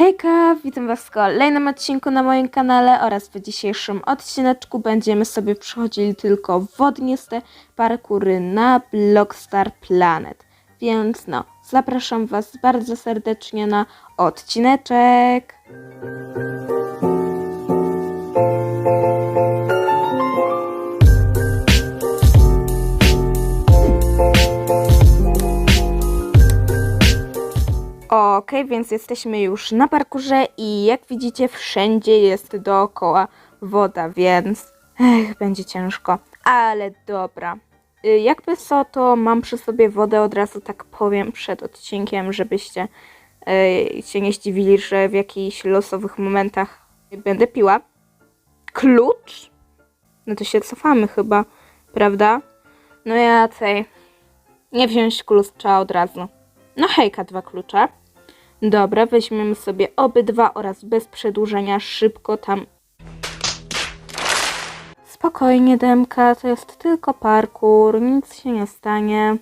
Hejka, witam Was w kolejnym odcinku na moim kanale oraz w dzisiejszym odcineczku będziemy sobie przechodzili tylko wodniste parkury na Blockstar Planet. Więc no, zapraszam Was bardzo serdecznie na odcineczek. Więc jesteśmy już na parkurze i jak widzicie wszędzie jest dookoła woda, więc ech, będzie ciężko. Ale dobra. Y, Jakby co, to mam przy sobie wodę, od razu tak powiem przed odcinkiem, żebyście y, się nie zdziwili, że w jakichś losowych momentach będę piła. Klucz? No to się cofamy chyba, prawda? No ja tej... Nie wziąć klucza od razu. No hejka, dwa klucze. Dobra, weźmiemy sobie obydwa oraz bez przedłużenia szybko tam. Spokojnie, Demka, to jest tylko parkour, nic się nie stanie.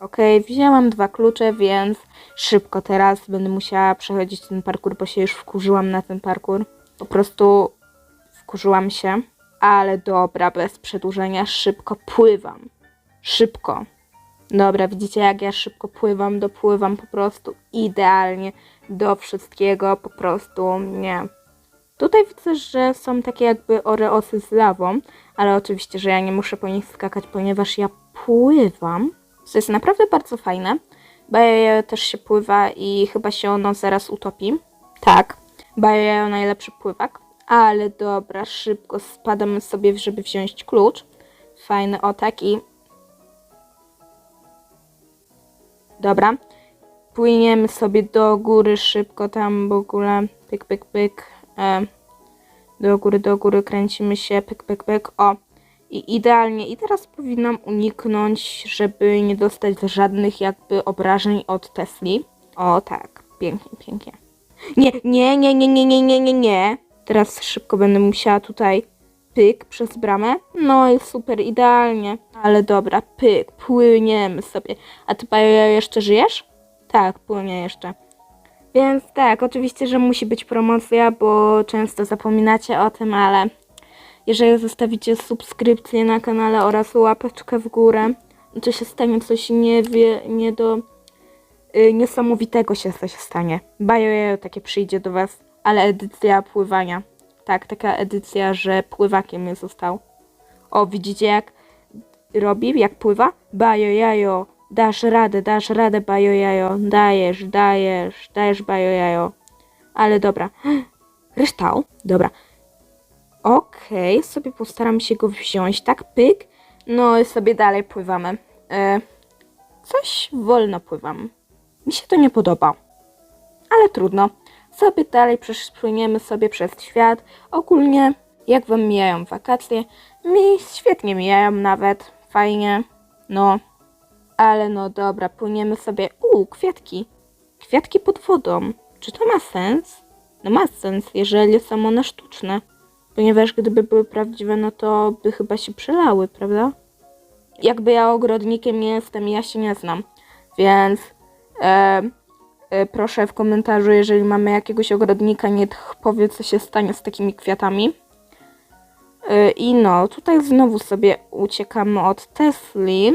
Okej, wzięłam dwa klucze, więc szybko teraz będę musiała przechodzić ten parkour, bo się już wkurzyłam na ten parkour. Po prostu wkurzyłam się. Ale dobra, bez przedłużenia, szybko pływam. Szybko. Dobra, widzicie jak ja szybko pływam, dopływam po prostu idealnie do wszystkiego, po prostu nie. Tutaj widzę, że są takie jakby oreosy z lawą, ale oczywiście, że ja nie muszę po nich skakać, ponieważ ja pływam. Co jest naprawdę bardzo fajne, bo ja też się pływa i chyba się ono zaraz utopi. Tak, Bajo najlepszy pływak, ale dobra, szybko spadamy sobie, żeby wziąć klucz. Fajny o tak i Dobra. Płyniemy sobie do góry szybko tam w ogóle. Pyk, pyk, pyk. E, do góry, do góry kręcimy się. Pyk, pyk, pyk. O. I idealnie. I teraz powinnam uniknąć, żeby nie dostać żadnych jakby obrażeń od Tesli. O tak. Pięknie, pięknie. Nie, nie, nie, nie, nie, nie, nie, nie. Teraz szybko będę musiała tutaj pyk przez bramę. No i super, idealnie. Ale dobra, pyk, płyniemy sobie. A ty, Pajo, jeszcze żyjesz? Tak, płynie jeszcze. Więc tak, oczywiście, że musi być promocja, bo często zapominacie o tym, ale jeżeli zostawicie subskrypcję na kanale oraz łapeczkę w górę, to się stanie coś nie, wie, nie do... y, niesamowitego się coś stanie. Bajo takie przyjdzie do was, ale edycja pływania. Tak, taka edycja, że pływakiem został. O, widzicie jak robi, jak pływa? Bajo jajo, dasz radę, dasz radę, bajo jajo, dajesz, dajesz, dajesz, bajo jajo. Ale dobra. Kryształ, dobra. Okej, sobie postaram się go wziąć, tak, pyk. No i sobie dalej pływamy. E, coś wolno pływam. Mi się to nie podoba. Ale trudno. Sobie dalej przepłyniemy sobie przez świat. Ogólnie, jak wam mijają wakacje? Mi świetnie mijają nawet. Fajnie. No. Ale no dobra, płyniemy sobie. U, kwiatki. Kwiatki pod wodą. Czy to ma sens? No ma sens, jeżeli są one sztuczne. Ponieważ gdyby były prawdziwe, no to by chyba się przelały, prawda? Jakby ja ogrodnikiem nie jestem, ja się nie znam. Więc e, proszę w komentarzu, jeżeli mamy jakiegoś ogrodnika, niech powie, co się stanie z takimi kwiatami. E, I no, tutaj znowu sobie uciekamy od Tesli.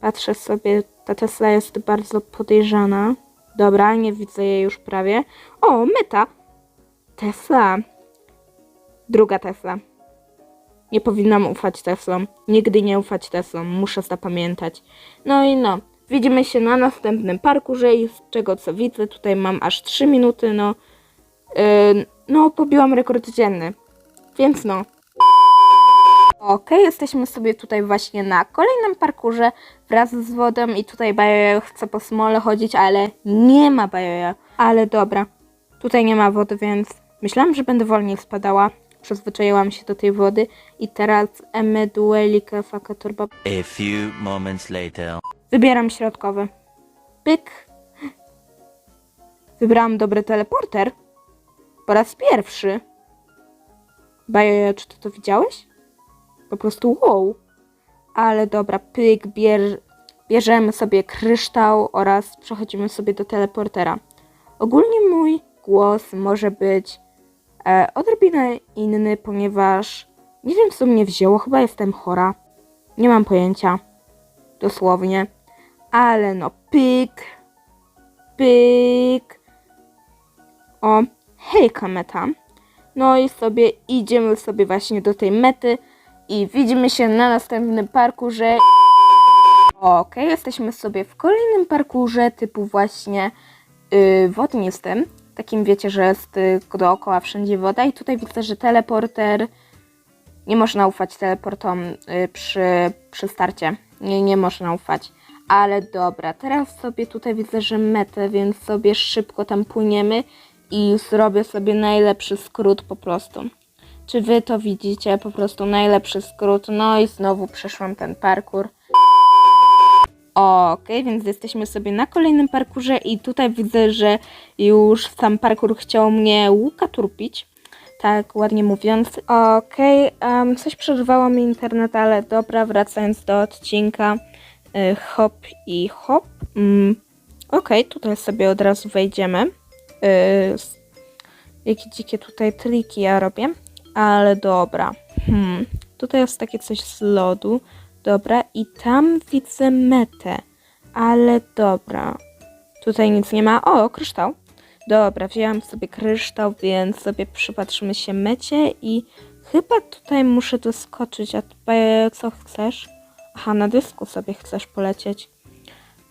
Patrzę sobie, ta Tesla jest bardzo podejrzana. Dobra, nie widzę jej już prawie. O, meta! Tesla. Druga Tesla. Nie powinnam ufać Teslom. Nigdy nie ufać Teslom. Muszę zapamiętać. No i no. Widzimy się na następnym parkurze i z czego co widzę, tutaj mam aż 3 minuty, no. Yy, no, pobiłam rekord dzienny. Więc no. Okej, jesteśmy sobie tutaj właśnie na kolejnym parkurze wraz z wodą i tutaj Bajoja chce po smole chodzić, ale nie ma Bajoja. Ale dobra, tutaj nie ma wody, więc myślałam, że będę wolniej spadała. Przyzwyczaiłam się do tej wody i teraz emeduelika fakatorba. A few moments later. Wybieram środkowy. Pyk. Wybrałam dobry teleporter. Po raz pierwszy. Bajoja, czy ty to widziałeś? Po prostu wow. Ale dobra, pyk, bier, bierzemy sobie kryształ oraz przechodzimy sobie do teleportera. Ogólnie mój głos może być e, odrobinę inny, ponieważ nie wiem co mnie wzięło, chyba jestem chora. Nie mam pojęcia. Dosłownie. Ale no, pyk, pyk. O, hejka meta. No i sobie idziemy sobie właśnie do tej mety i widzimy się na następnym parkurze. Okej, jesteśmy sobie w kolejnym parkurze typu właśnie yy. Takim wiecie, że jest y, dookoła wszędzie woda i tutaj widzę, że teleporter nie można ufać teleportom y, przy, przy starcie. Nie, nie można ufać. Ale dobra, teraz sobie tutaj widzę, że metę, więc sobie szybko tam płyniemy i zrobię sobie najlepszy skrót po prostu. Czy wy to widzicie? Po prostu najlepszy skrót. No i znowu przeszłam ten parkour. Okej, więc jesteśmy sobie na kolejnym parkurze i tutaj widzę, że już sam parkour chciał mnie łuka turpić. Tak ładnie mówiąc. Okej, em, coś przerwało mi internet, ale dobra, wracając do odcinka. Y, hop i hop. Mm, Okej, tutaj sobie od razu wejdziemy. S- jakie dzikie tutaj triki ja robię. Ale dobra. Hmm. Tutaj jest takie coś z lodu. Dobra, i tam widzę metę. Ale dobra. Tutaj nic nie ma. O, kryształ. Dobra, wzięłam sobie kryształ, więc sobie przypatrzymy się mecie i chyba tutaj muszę doskoczyć. A e, co chcesz? Aha, na dysku sobie chcesz polecieć.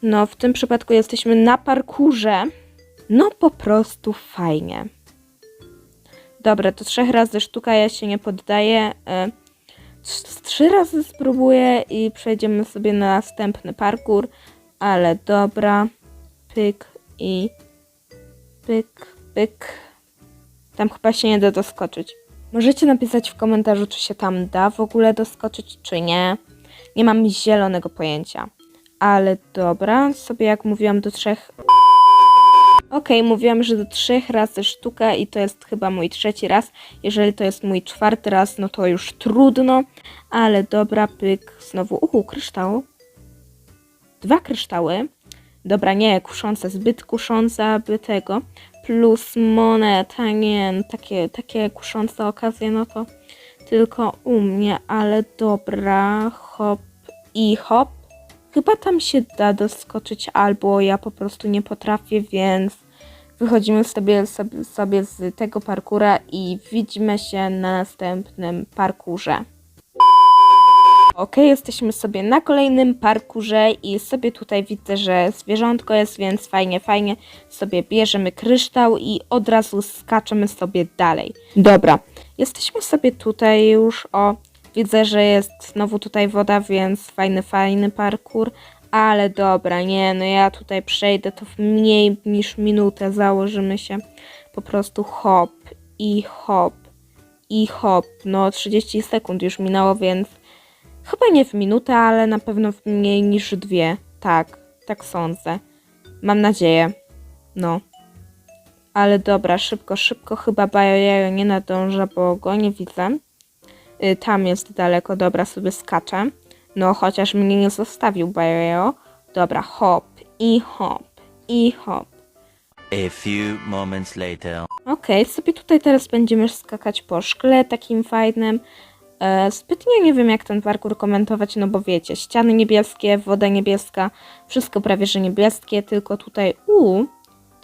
No, w tym przypadku jesteśmy na parkurze. No, po prostu fajnie. Dobra, to trzech razy sztuka, ja się nie poddaję. E, trz- Trzy razy spróbuję i przejdziemy sobie na następny parkour. Ale dobra. Pyk i pyk, pyk. Tam chyba się nie da doskoczyć. Możecie napisać w komentarzu, czy się tam da w ogóle doskoczyć, czy nie. Nie mam zielonego pojęcia. Ale dobra, sobie jak mówiłam do trzech. Okej, mówiłam, że do trzech razy sztuka i to jest chyba mój trzeci raz. Jeżeli to jest mój czwarty raz, no to już trudno. Ale dobra, pyk, znowu. Uhu, kryształ. Dwa kryształy. Dobra, nie, kuszące, zbyt kuszące, aby tego. Plus moneta, nie, takie, takie kuszące okazje, no to tylko u mnie, ale dobra, hop i hop. Chyba tam się da doskoczyć, albo ja po prostu nie potrafię, więc wychodzimy sobie, sobie, sobie z tego parkura i widzimy się na następnym parkurze. Ok, jesteśmy sobie na kolejnym parkurze i sobie tutaj widzę, że zwierzątko jest, więc fajnie, fajnie. Sobie bierzemy kryształ i od razu skaczemy sobie dalej. Dobra, jesteśmy sobie tutaj już, o, widzę, że jest znowu tutaj woda, więc fajny, fajny parkur. Ale dobra, nie, no ja tutaj przejdę to w mniej niż minutę, założymy się. Po prostu hop i hop i hop. No 30 sekund już minęło, więc Chyba nie w minutę, ale na pewno w mniej niż dwie. Tak, tak sądzę. Mam nadzieję. No. Ale dobra, szybko, szybko. Chyba Bajojajo nie nadąża, bo go nie widzę. Y, tam jest daleko, dobra, sobie skaczę. No, chociaż mnie nie zostawił Bajojajo. Dobra, hop i hop i hop. A few moments later. Okej, sobie tutaj teraz będziemy skakać po szkle takim fajnym. E, zbytnio nie wiem, jak ten parkour komentować, no bo wiecie, ściany niebieskie, woda niebieska, wszystko prawie że niebieskie, tylko tutaj, u,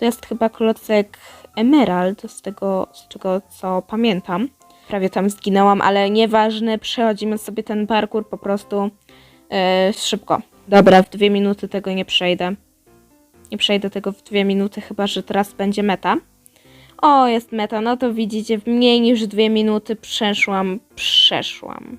to jest chyba klocek Emerald, z tego, z czego co pamiętam. Prawie tam zginęłam, ale nieważne, przechodzimy sobie ten parkour po prostu e, szybko. Dobra, w dwie minuty tego nie przejdę. Nie przejdę tego w dwie minuty, chyba że teraz będzie meta. O, jest meta, no to widzicie, w mniej niż dwie minuty przeszłam, przeszłam.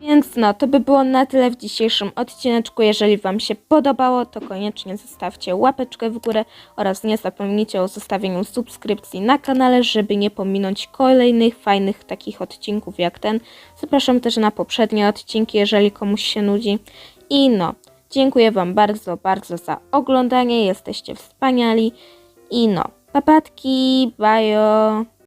Więc no, to by było na tyle w dzisiejszym odcineczku. Jeżeli Wam się podobało, to koniecznie zostawcie łapeczkę w górę oraz nie zapomnijcie o zostawieniu subskrypcji na kanale, żeby nie pominąć kolejnych fajnych takich odcinków jak ten. Zapraszam też na poprzednie odcinki, jeżeli komuś się nudzi. I no, dziękuję Wam bardzo, bardzo za oglądanie. Jesteście wspaniali. I no, papatki, bajo.